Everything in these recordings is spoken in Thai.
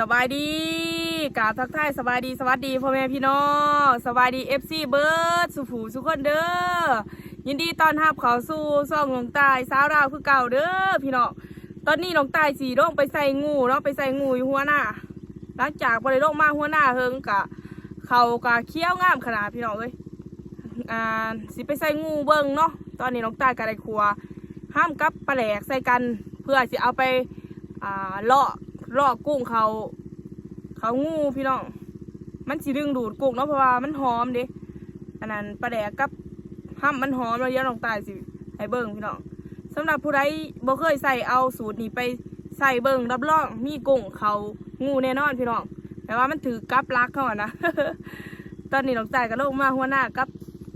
สบายดีกาบทักทายสบายดีสวัสดีพ่อแม่พี่น้องสบายดีเอฟซีเบิร์ดสุผูสุคนเด้อยินดีต้อนรับเขาสู่ซ่องหลวงตายสาวราวคือเก่าเด้อพี่น้องตอนนี้หลวงตายสีลงไปใส่งูเนาะไปใส่งูอยู่หัวหน้า หลังจากบริโลกมาหัวหน้าเฮิงกะเขากะเคี้ยวงามขนาดพี่น้องเอ้ยอ่าสิไปใส่งูเบิ่งเนาะตอนนี้หลวงตายกะได้ครัวห้ามกับปลาแหลกใส่กันเพื่อสิเอาไปอ่าเลาะ ลาะกุ้งเขา เขางูพี่น้อง มันสิดึงดูดกุ้งเนาะเพราะว่ามันหอมเดิอันนั้นปลาแดกกับห้ามมันหอมแล้วเยอะลงตายสิให้เบิ่งพี่น้องสำหรับผู้ใดบ่เคยใส่เอาสูตรนี้ไปใส่เบิ่งรับรองมีกุ้งเขางูแน่นอนพี่น้องแต่ว่ามันถือกับรักเขาอะนะตอนนี้ลงตายกับโลกมาหัวหน้ากับ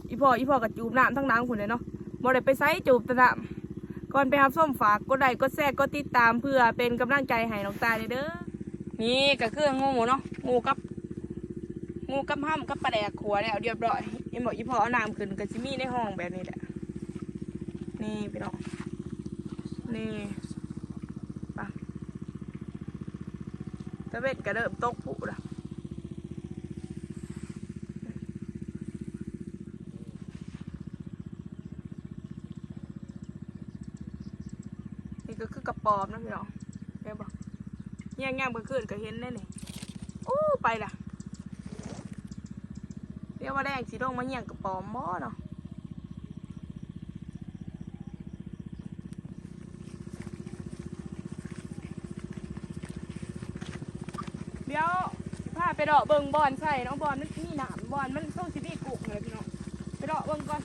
อีพ่ออีพ่อกับจูบน้ำทั้งน้ำคนเลยเนาะบ่ได้ไปใส่จูบแตะน้ำ ก่อนไปรับส้มฝากกดไลค์กดแชร์กดติดตามเพื่อเป็นกำลังใจให้น้องตายเด้อนี่ก็คืองูเนาะงูกับงูกับห้ามกับปลาแดกขัวแล้วเรียบร้อยยังบอกอีพอเอาน้ำขึ้นกับจิมี่ในห้องแบบนี้แหละนี่พี่น้องนี่ปะตะเบ็ดกระเดิบตกผู้ละนี่ก็คื อกระปอมนะพี่น้องเห็นปะแย่งย่างเมื่อคืนก็เห็นได้นี่โอ้ไปล่ะเรียกว่าแดงสีดงมาแย่งกระป๋อมบ่เนาะเดี๋ยวพาไปดาะเบิงบอลใส่เนาะบอลมันมีหนามบอลมันต้องสิมีกุกเลยพี่น้องไปดาะเบิงก่อน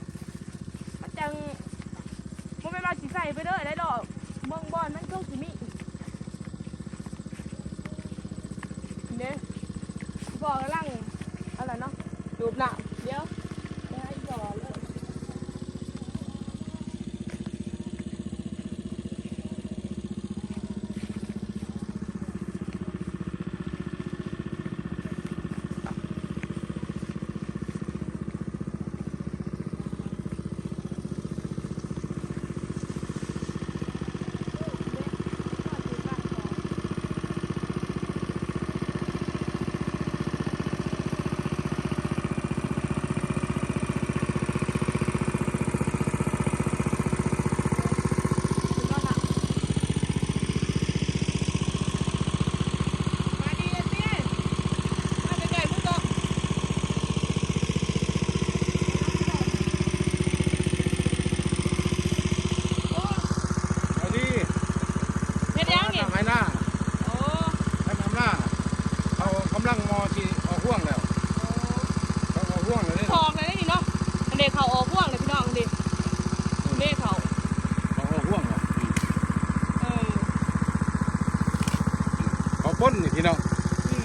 มันจังมันไม่มาสิใส่ไปเด้อได้ดอก บอลมันต้องสิมีเนี่ยบอกกำลังอะไรเนาะดูหนาเดี๋ยวเดี๋ยวให้บอกเลยดูก่อนนะมาดีเลยสิมาใกล้ๆพูดต่อ เอาดิ เฮ็ดยังนี่ ทำไมหน้า โอ้ ทำทำหน้าเขากำลังมอที่เอาห่วงแล้วเขาเอาห่วงเลย ทองเลยนี่เนาะอันเด็กเขาออกพ่วงเลยพี่น้องอันเด็กเด็กเขา เขาเอาห่วงแล้ว เออ เขา ป้นนี่พี่น้องอืม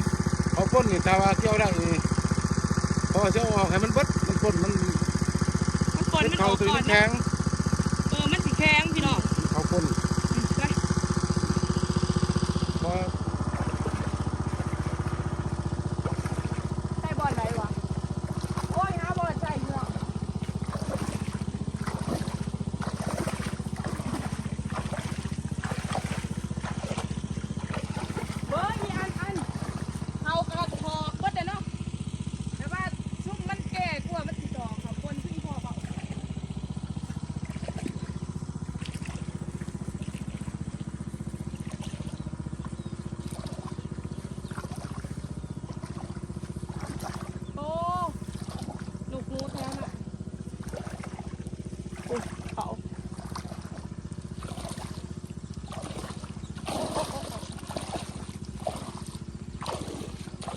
เขาป้นนี่ถ้าว่าเที่ยวได้นี่พอเที่ยวออกให้มันเบิดมันป้นมันมันก่อนมันอเขาอกตัวก่อนแข็เนาะง เออมันสีแข็งพี่น้อง เขาป้น อืมไป พอ ใส่บอลไหนวะโอ้ยหาบอลใส่พี่น้อง เบ้ยมีอันอันเอากระทอกก็แต่เนาะแต่ว่าชุบมันแก่กว่ามันติดดอกค่ะคนที่พอเขาโอ้ลูกงูแท้น่ะอุ้ยเขา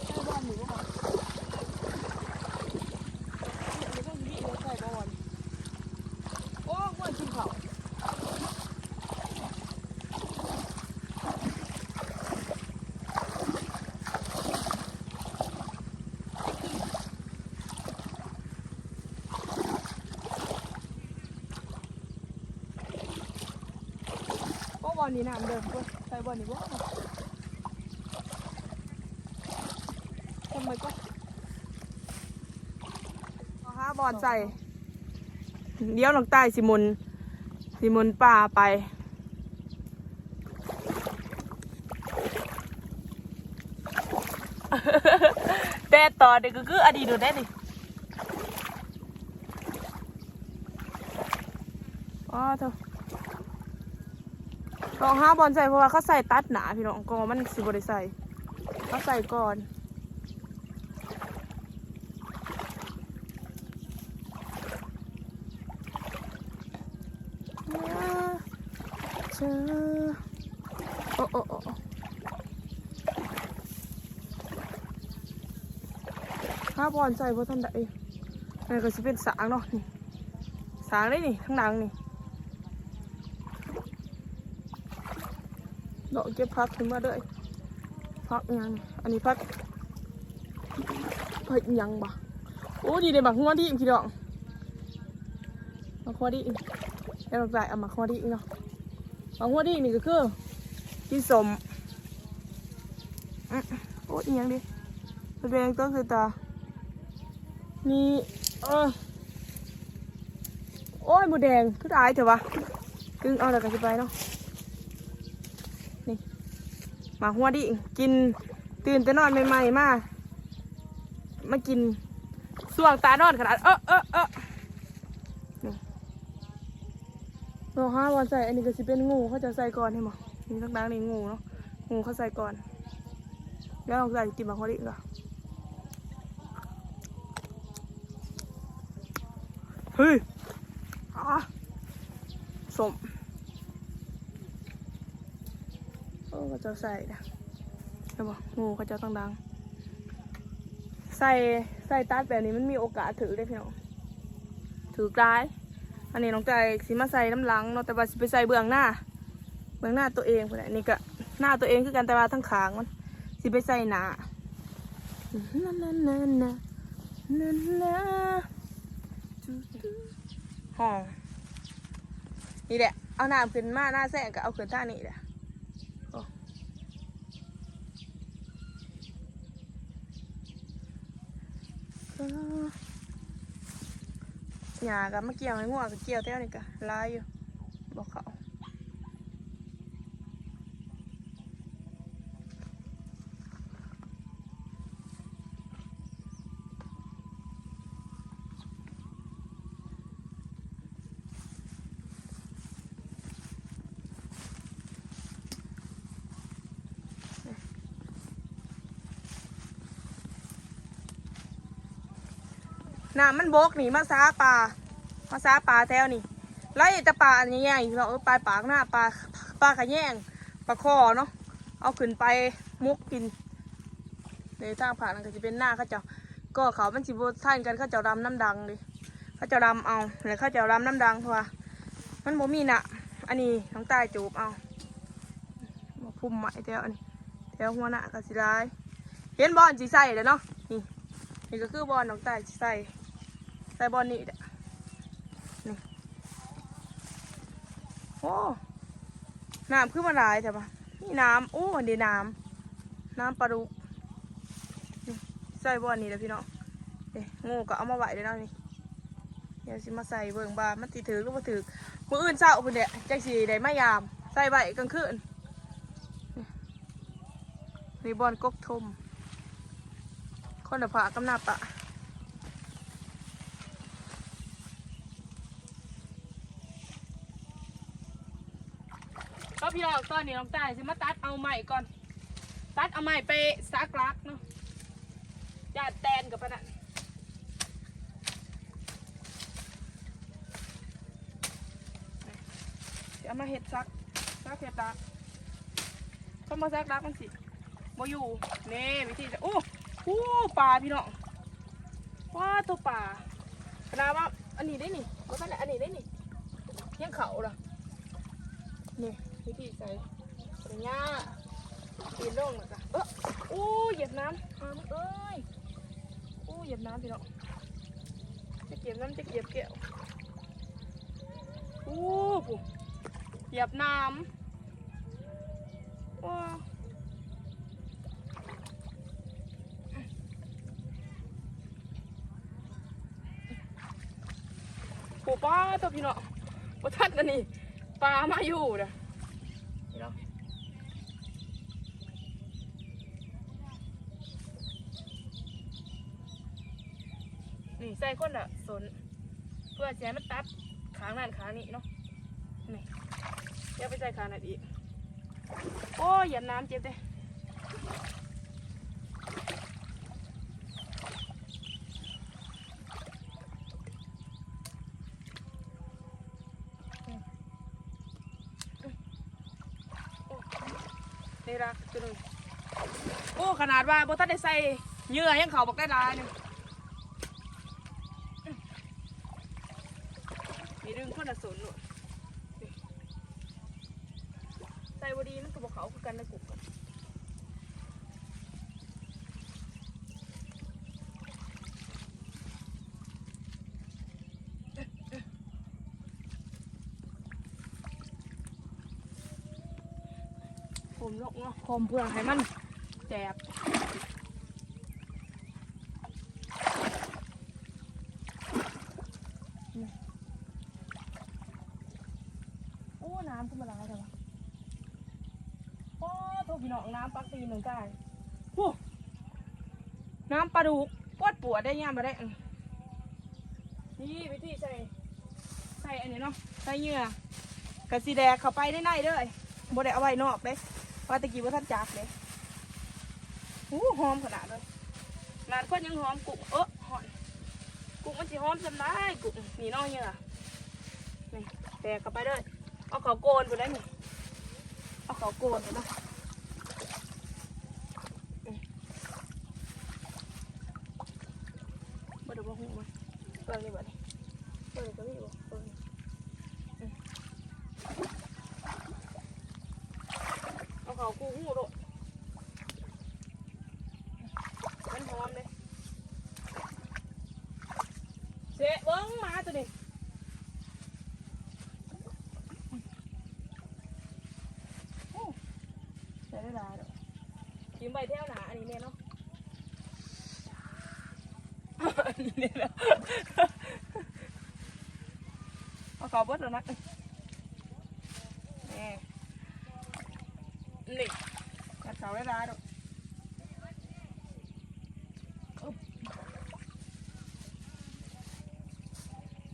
ใช่บ้านหนูเหรอเดี๋ยวพวกนี้เดี๋ยวใส่บอลโอ้กวนกินเขาโอ้บอลนี่น้ำเดิมกวนใส่บ่อลนี่บ่าทำไมก็เอห้าบอลใส่ เดี๋ยวลงใต้สิมุนสิมุนป่าไปแต่ต่อเด็กก็คืออดีตดูได้ดิอ๋อเถอะ ลองห้าบอลใส่เพราะว่าเขาใส่ตัดหนาพี่น้องกอมันสิบริใส่เขาใส่ก่อนเจอโอ้โอ้โอ้ถ้าบอลใส่เพราะท่านใดนี่ก็จะเป็นสางเนาะนี่สางได้นี่ข้างหลังนี่ ดอกเก็บพักขึ้นมาด้วยพักยังอันนี้พักพักยังบ่โอ้ดีเลยบักหัวดีอีกทีดอกบักหัวดีอีกแล้วเราใส่เอามาหัวดีอีกเนาะบักหัวดีอีกนี่ก็คือที่สมอื้อโอ้ยยังดิแสดงต้นคือตามีเออโอ้ยหมูแดงคือตายเถอะวะกึ่งเอาแล้วกันไปเนาะ มาหัวดิกินตื่นแต่นอนใหม่ๆมามากินส่วงตานอนขนาดเออเออเออนี่เราห้าวันใส่อันนี้ก็สิเป็นงูเขาจะใส่ก่อนให้หมอนี่ดังๆนี่งูเนาะงูเขาใส่ก่อน แล้วลองใส่กินมาหัวดิก่อนเฮ้ยอะสมโอ้ ก็จะใส่นะเห็นปะงูก็จะต้องดัง ใส่ใส่ตัดแบบนี้มันมีโอกาสถือได้พี่น้องถือกลาย อันนี้น้องใจสิมาใส่น้ำหลังเนาะแต่ว่าสิไปใส่เบื้องหน้า เบื้องหน้าตัวเองคนนี้ก็หน้าตัวเองคือกันแต่ว่าทั้งขางมันสิไปใส่หน้านั่นนั่นนั่นนั่นนั่นนั่นห้องนี่แหละเอาน้ำขึ้นมาหน้าแสงก็เอาขึ้นท่านี่แหละ หยากับมะเกี่ยวในหัวกับเกี่ยวแถวนี่กะลายอยู่บอกเขา น้ำมันบกหนีมาซาปลามาซาปลาแถวนี่ไล่แต่ปลาอันใหญ่ๆเราเออปลาปากหน้าปลาปลาขะแยงปลาคอเนาะเอาขึ้นไปมุกกินในทางผ่านก็จะเป็นหน้าเขาเจ้าก็เขามันสิบท่านกันเขาเจ้าดำน้ำดังเลยเขาเจ้าดำเอาแล้วเขาเจ้าดำน้ำดังเพราะว่ามันบ่มีน่ะ อันนี้น้องใต้จูบเอามาพุ่มใหม่แถวอันนี้แถวหัวหน้าก็สิร้ายเห็นบอลสีใส่เลยเนาะนี่นี่ก็คือบอลน้องใต้สิใส่ ใส่บอลนี่นี่โอ้น้ำขึ้นมาหลายแต่ปะนี่น้ำโอ้อันเดีน้ำน้ำปลาดุกนี่ใส่บอลนี่แหละพี่น้องเอ๊ะงูก็เอามาไหวเลยเนาะนี่เดี๋ยวสิมาใส่เบิ่งบามันติถือหรือบ่ถือมืออื่นเช้าพุ่นเด้จังสีได้มายาม ใส่ใบกลางคืนนี่นี่บอลกกทมคนละผากำนาปะ พี่น้องตอนนี้น้องตายสิมาตัดเอาใหม่ก่อน ตัดเอาใหม่ไปซักลักเนาะจาดแตนกับปะนะเดี๋ยวเอามาเห็ดซักซักเห็ดตักเข้ามาซักลักมันสิมาอยู่เน่วิธีจะโอ้อู้ปลาพี่น้องว้าตัวปลาขนาดว่าอันนี้ได้นี่ว่าขนาดอันนี้ได้นี่ยังเขาเหรอนี่ วิธีใส่ปริญญาปีนลงนะจ๊ะเอออู้เหยียบน้ำน้ำเอ้ยอู้เหยียบน้ำพี่น้องจะเก็บน้ำจะเก็บแก้วอู้ปุ๊เหยียบน้ำว้าปูป้าตัวพี่เนาะบ่ทันอันนี้ปลามาอยู่นะ นี่ใส่คนละสน เพื่อจะให้มันตัดขางนั่นขางนี้เนาะนี่เดี๋ยวไปใส่ขางนั่นอีก โอ้ ยเหยียบน้ำเจ็บเด้นี่ละตัวหนึงโอ้ ขนาดว่าบ่ทันได้ใส่เยื่อยังเขาบอกได้ลายหนึงมีดึงคนละสนหนูนี่ มลกเนาะคมเพื่อให้มันแจบโอ้น้ำขึ้นมาแล้วแต่ว่าโอ้โทพี่น้องน้ำปักตีหนึ่งกายโอ้น้ำปลาดุกปวดปวดได้ยามมาได้นี่วิธีใส่ใส่อันนี้เนาะใส่เหยื่อกระสีแดงเข้าไปได้ในเด้อบ่ได้เอาไว้นอกเลย ว่าตะกี้ว่าท่านจากเลยหูหอมขนาดเลยนานเพื่อนยังหอมกุ้งเออหอนกุ้งมันสิหอมจำได้กุ้งนี่น้องยังอะนี่แตกกลับไปเลยเอาเขาโกนไปได้ไหมเอาเขาโกนไปเนาะอืมบ่ได้บ่ฮู้มันเบิ่งนี่บ่นี่เบิ่งก็มีบ่เบิ่งอืม เอาเขากูฮู้โดดมันหอมเลยเสะเบิ่งหมาตัวนี้ใช้ได้หลายดอกยืมใบเท่าหนาอันนี้เนี่ยเนาะอันนี้เนี่ยเนาะเอาเขาเบิดแล้วนะนี่ นี่กัดเขาได้หลายดอกอึ๊บ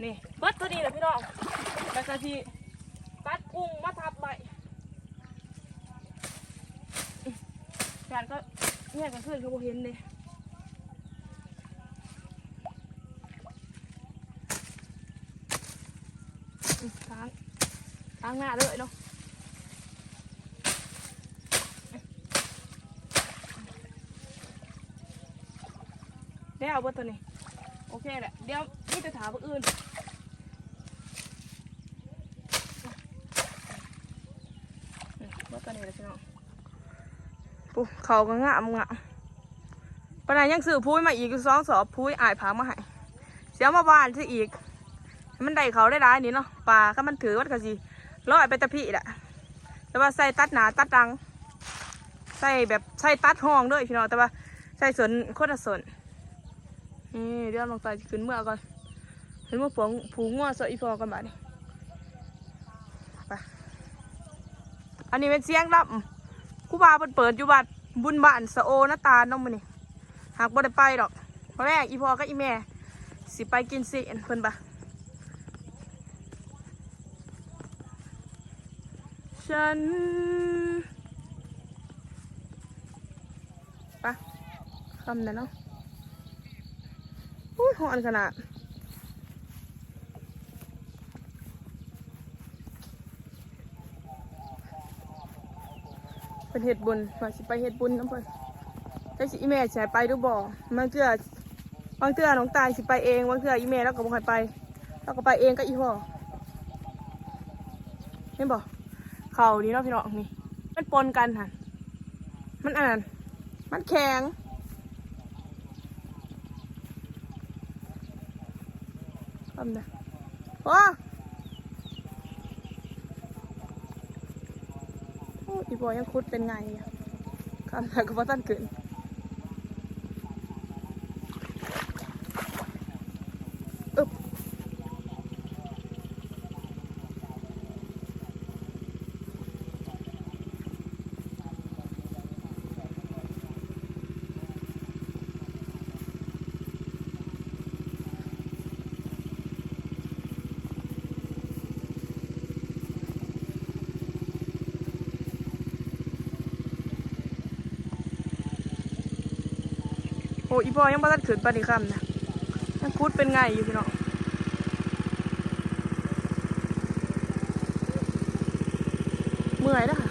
นี่เบิดตัวนี้แหละพี่น้องแล้วก็ที่ตัดกุ้งมาทับใบการก็แยกกันขึ้นเขาบ่เห็นเลยอืมล้างล้างหน้าเลยเนาะ เดี๋ยวเอาเบอร์ตัวนี้ โอเคแหละ เดี๋ยวนี่จะถามพวกอื่นอืมเบอร์ตัวนี้เลยพี่น้องปุ๊เขาก็งามงามปานนันยังซื้อพุ้ยมาอีกสองสอบพุ้ยอายผางมาให้เสียมาบ้านซื้ออีก มันได้เขาได้ร้ายนี่เนาะปลาก็มันถือวัดกะสิร้อยไปตะพี่แหละแต่ว่าใส่ตัดหนาตัดดัง ใส่แบบใส่ตัดห้องด้วยพี่น้องแต่ว่าใส่สนโคตรสน นี่เดี๋ยวลองตายขึ้นเมื่อก่อนเห็นว่าผงผูงัวสอีพอกันบ้านี่ไปอันนี้เป็นเสียงรับครูบาเปิดเปิดอยู่บัดบุญบ้านสะโอนาตาน้องมันนี่หากบ่ได้ไปดอกเพราะแม่อีพอกับอีแม่ สิไปกินสิเพิ่นปะฉันปะคำนั้นเนาะ อุ้ยหอนขนาดเป็นเห็ดบุญว่าสิไปเห็ดบุญน้ำเพิ่นแต่สิอีแม่สิให้ไปหรือบ่บางเทื่อบางเทื่อน้องตายสิไปเองบางเทื่ออีแม่แล้วก็บ่ให้ไปแล้วก็ไปเองก็อีพ่อเห็นบ่เขานี่เนาะพี่น้องนี่มันปนกันค่ะมันอ่าน มันแข็ง ทำนะว้าโอ้อีบอยยังคุดเป็นไงอะคำถามก็บ่ตันเกิน อ้อีพอยังบ่ทันขึ้นปานนี้ค่ำนะยังคุดเป็นไงอยู่พี่น้องเมื่อยแล้วค่ะ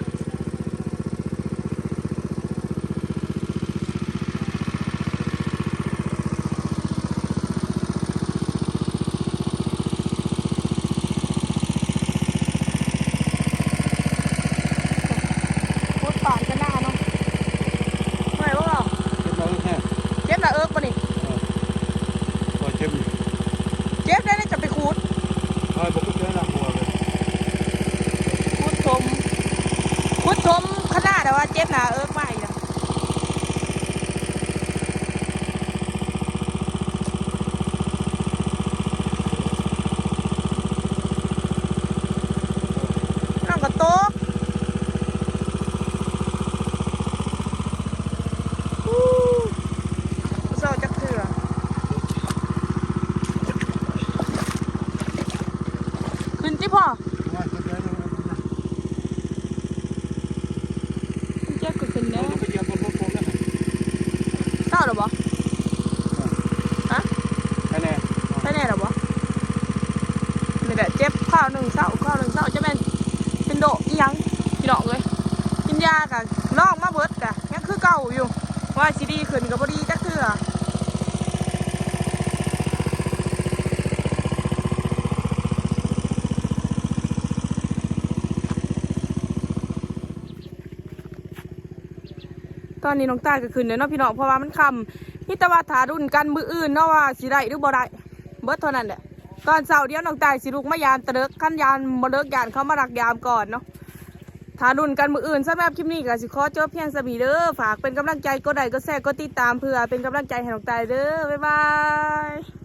พูดปานกันหน้าเนาะเมื่อยบ่เปล่า เจ็บเราแค่ เจ็บหน้าเอิกปะนี่ พอเจ็บอยู่ เจ็บได้ได้จะไปคูด คอยบอกก็เจอหลังหัวเลย คูดทมคูดทมขนาด แต่ว่าเจ็บหน้าเอิกมาอีกแล้วน้องก็โต๊ะอู้เศร้าจักเถื่อขึ้นจิพ่อ ว่าจะเจอเรา เจ็บก็ขึ้น เรา แน่ ไปเจอบนบนบนนะ เศร้าหรอบ่ฮะ แค่แน่ ไปไหนหรอวะนี่แหละเจ็บข้าว หนึ่งเศร้าข้าวหนึ่งเศร้าจะเป็นเป็นโดอีหยังพี่น้องเลยกินยากะนอกมาเบิดกะยังคือเก่าอยู่ ว่าสิดีขึ้นก็บ่ดีจักเทื่อตอนนี้น้องตาก็ขึ้นแล้วเนาะพี่น้องเพราะว่ามันคำพี่ตะว่าถารุ่นกันมืออื่นเนาะว่าสิได้หรือบ่ได้เบิดเท่านั้นแหละ ตอนเสาร์เดียวน้องตายสิลุกมายานตะเลิกขั้นยานบ่เลิกยานเขามารักยามก่อนเนาะถารุ่นกันมืออื่นสำหรับคลิปนี้ก็สิขอจบเพียงสมีเด้อฝากเป็นกำลังใจก็ได้ก็แซ่ก็ติดตามเพื่อเป็นกำลังใจให้น้องตายเด้อบ๊ายบาย